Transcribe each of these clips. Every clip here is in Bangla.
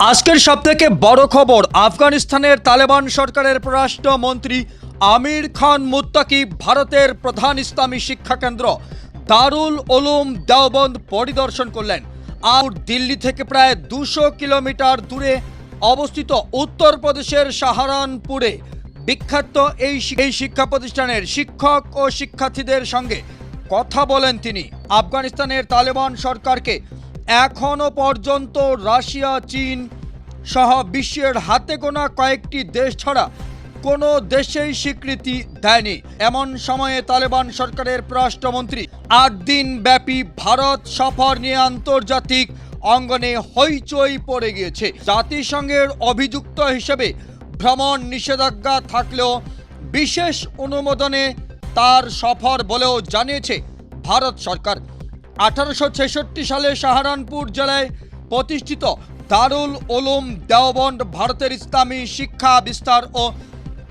আজকের সবথেকে বড় খবর, আফগানিস্তানের তালেবান সরকারের পররাষ্ট্রমন্ত্রী আমির খান মুত্তাকি ভারতের প্রধান ইসলামী শিক্ষা কেন্দ্র দারুল ওলুম দেওবন্দ পরিদর্শন করলেন। আর দিল্লি থেকে প্রায় দুশো কিলোমিটার দূরে অবস্থিত উত্তরপ্রদেশের সাহারানপুরে বিখ্যাত এই এই শিক্ষা প্রতিষ্ঠানের শিক্ষক ও শিক্ষার্থীদের সঙ্গে কথা বলেন তিনি। আফগানিস্তানের তালেবান সরকারকে এখনও পর্যন্ত রাশিয়া, চীন সহ বিশ্বের হাতে গোনা কয়েকটি দেশ ছাড়া কোনো দেশেই স্বীকৃতি দেয়নি। এমন সময়ে তালেবান সরকারের পররাষ্ট্রমন্ত্রী আট দিন ব্যাপী ভারত সফর নিয়ে আন্তর্জাতিক অঙ্গনে হইচই পড়ে গিয়েছে। জাতিসংঘের অভিযুক্ত হিসেবে ভ্রমণ নিষেধাজ্ঞা থাকলেও বিশেষ অনুমোদনে তার সফর বলেও জানিয়েছে ভারত সরকার। আঠারোশো ছেষট্টি সালে সাহারানপুর জেলায় প্রতিষ্ঠিত দারুল ওলুম দেওবন্ড ভারতের ইসলামী শিক্ষা বিস্তার ও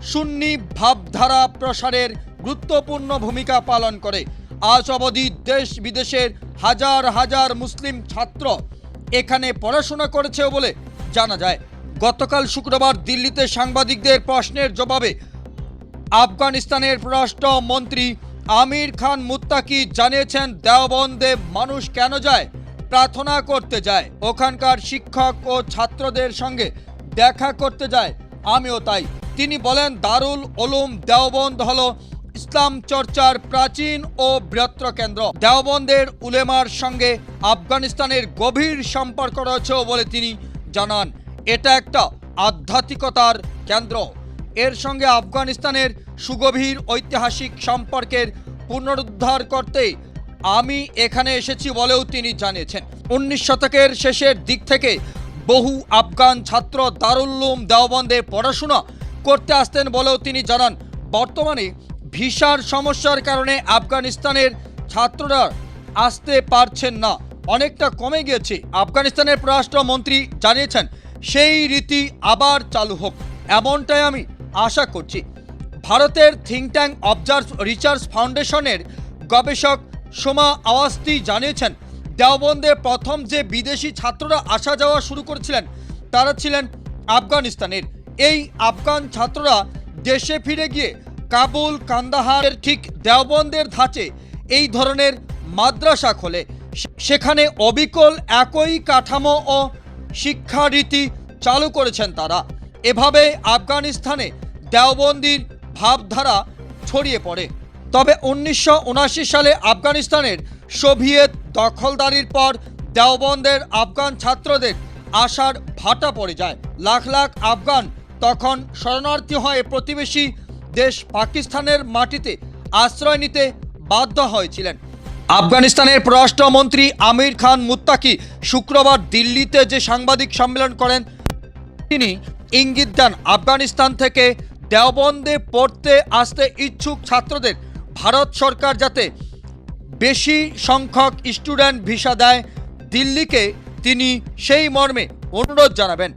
সুন্নি ভাবধারা প্রসারের গুরুত্বপূর্ণ ভূমিকা পালন করে। আজ অবধি দেশ বিদেশের হাজার হাজার মুসলিম ছাত্র এখানে পড়াশোনা করেছে বলে জানা যায়। গতকাল শুক্রবার দিল্লিতে সাংবাদিকদের প্রশ্নের জবাবে আফগানিস্তানের পররাষ্ট্রমন্ত্রী আমির খান মুত্তাকি জানিয়েছেন, দেওবন্দে মানুষ কেন যায়? প্রার্থনা করতে যায়। ওখানকার শিক্ষক ও ছাত্রদের সঙ্গে দেখা করতে যায়। আমিও তাই। তিনি বলেন, দারুল ওলুম দেওবন্দ হল ইসলাম চর্চার প্রাচীন ও বৃহত্তর কেন্দ্র। দেওবন্দের উলেমার সঙ্গে আফগানিস্তানের গভীর সম্পর্ক রয়েছেও বলে তিনি জানান। এটা একটা আধ্যাত্মিকতার কেন্দ্র। এর সঙ্গে আফগানিস্তানের সুগভীর ঐতিহাসিক সম্পর্কের পুনরুদ্ধার করতে আমি এখানে এসেছি বলেও তিনি জানিয়েছেন। উনিশ শতকের শেষের দিক থেকে বহু আফগান ছাত্র দারুল্লুম দেওবন্দে পড়াশোনা করতে আসতেন বলেও তিনি জানান। বর্তমানে ভিসার সমস্যার কারণে আফগানিস্তানের ছাত্ররা আসতে পারছেন না। অনেকটা কমে গিয়েছে, আফগানিস্তানের পররাষ্ট্রমন্ত্রী জানিয়েছেন। সেই রীতি আবার চালু হোক। এমনটাই আমি আশা করছি। ভারতের থিঙ্ক ট্যাঙ্ক অবজার্ভ রিসার্চ ফাউন্ডেশনের গবেষক সোমা আওয়াস্তি জানিয়েছেন, দেওবন্দে প্রথম যে বিদেশি ছাত্ররা আসা যাওয়া শুরু করেছিলেন, তারা ছিলেন আফগানিস্তানের। এই আফগান ছাত্ররা দেশে ফিরে গিয়ে কাবুল, কান্দাহারের ঠিক দেওবন্দের ধাঁচে এই ধরনের মাদ্রাসা খোলে। সেখানে অবিকল একই কাঠামো ও শিক্ষারীতি চালু করেছেন তারা। এভাবে আফগানিস্তানে দেওবন্দির ভাবধারা ছড়িয়ে পড়ে। তবে উনিশশো সালে আফগানিস্তানের সোভিয়েত দখলদারির পর দেওবন্দের আফগান ছাত্রদের আশার ভাটা পড়ে যায়। লাখ লাখ আফগান তখন শরণার্থী হয়ে প্রতিবেশী দেশ পাকিস্তানের মাটিতে আশ্রয় নিতে বাধ্য হয়েছিলেন। আফগানিস্তানের পররাষ্ট্রমন্ত্রী আমির খান মুত্তাকি শুক্রবার দিল্লিতে যে সাংবাদিক সম্মেলন করেন, তিনি ইঙ্গিত দেন আফগানিস্তান থেকে দেওবন্দে পড়তে আসতে ইচ্ছুক ছাত্রদের ভারত সরকার যাতে বেশি সংখ্যক স্টুডেন্ট ভিসা দেয়, দিল্লিকে তিনি সেই মর্মে অনুরোধ জানাবেন।